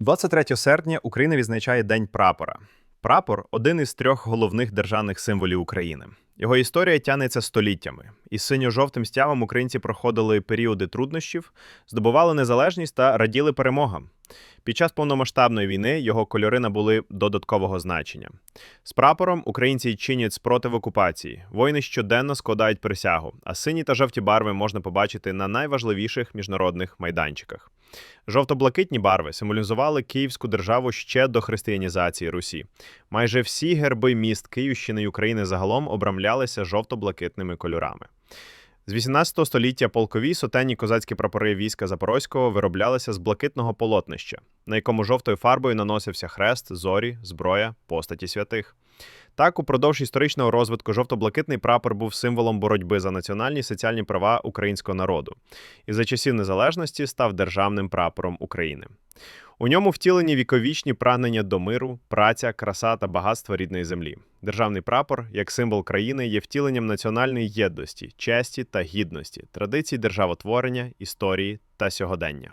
23 серпня Україна відзначає День прапора. Прапор один із трьох головних державних символів України. Його історія тягнеться століттями. Із синьо-жовтим стявом українці проходили періоди труднощів, здобували незалежність та раділи перемогам. Під час повномасштабної війни його кольори набули додаткового значення. З прапором українці чинять спротив окупації. Воїни щоденно складають присягу, а сині та жовті барви можна побачити на найважливіших міжнародних майданчиках. Жовто-блакитні барви символізували Київську державу ще до християнізації Русі. Майже всі герби міст Київщини й України загалом обрамлялися жовто-блакитними кольорами. З 18 століття полкові сотенні козацькі прапори війська Запорозького вироблялися з блакитного полотнища, на якому жовтою фарбою наносився хрест, зорі, зброя, постаті святих. Так, упродовж історичного розвитку жовто-блакитний прапор був символом боротьби за національні і соціальні права українського народу і за часів незалежності став державним прапором України. У ньому втілені віковічні прагнення до миру, праця, краса та багатства рідної землі. Державний прапор, як символ країни, є втіленням національної єдності, честі та гідності, традицій державотворення, історії та сьогодення.